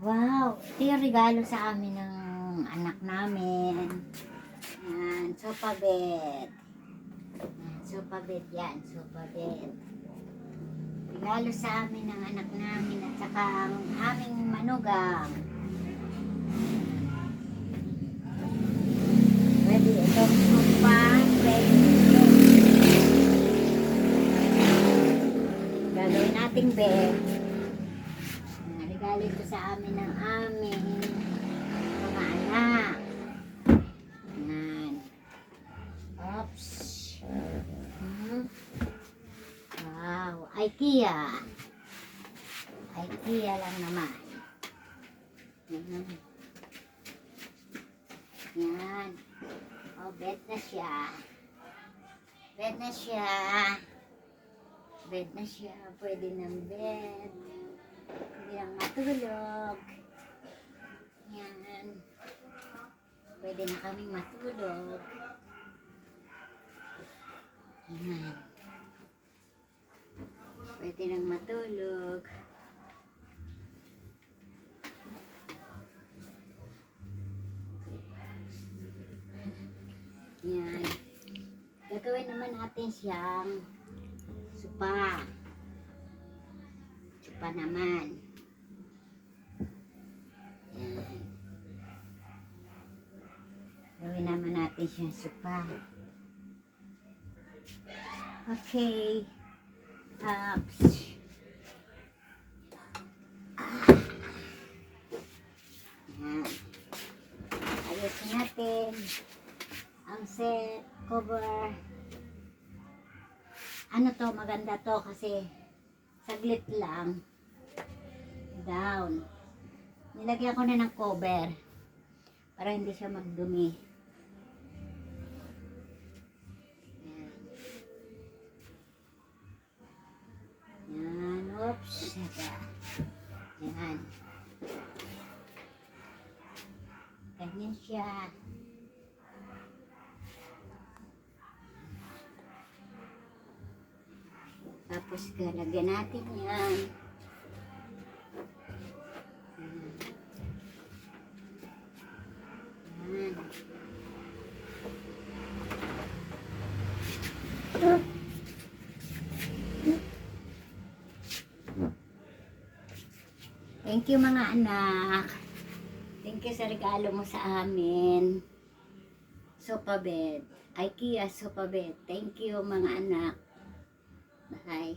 Wow, ito yung regalo sa amin ng anak namin. Yan, sofa bed. Yan, sofa bed yan, sofa bed. Regalo sa amin ng anak namin at saka ang aming manugang. Pwede itong sofa, ito. Gagawin nating bed. Yan, regalo ito sa amin ng aming mga anak. Yan. Oops. Hmm. Wow. IKEA. IKEA lang naman. Yan. Yan. Oh, bed na siya. Bed na siya. Bed na siya. Pwede ng bed. Pwede lang matulog. Yan. Pwede na kaming matulog. Yan. Pwede nang matulog. Yan. Gagawin naman natin siyang supa. Supa naman. Yan. Gawin naman natin siyang supa. Okay. Ups. Ah. Yan. Ayusin natin ang set, cover. Ano to, maganda to kasi saglit lang. Down. Nilagyan ko na ng cover para hindi siya magdumi. Yan. Oops. Yan. Ganyan siya. Tapos galagyan natin yan. Thank you mga anak. Thank you sa regalo mo sa amin. Sofa bed. IKEA sofa bed. Thank you mga anak. Bye.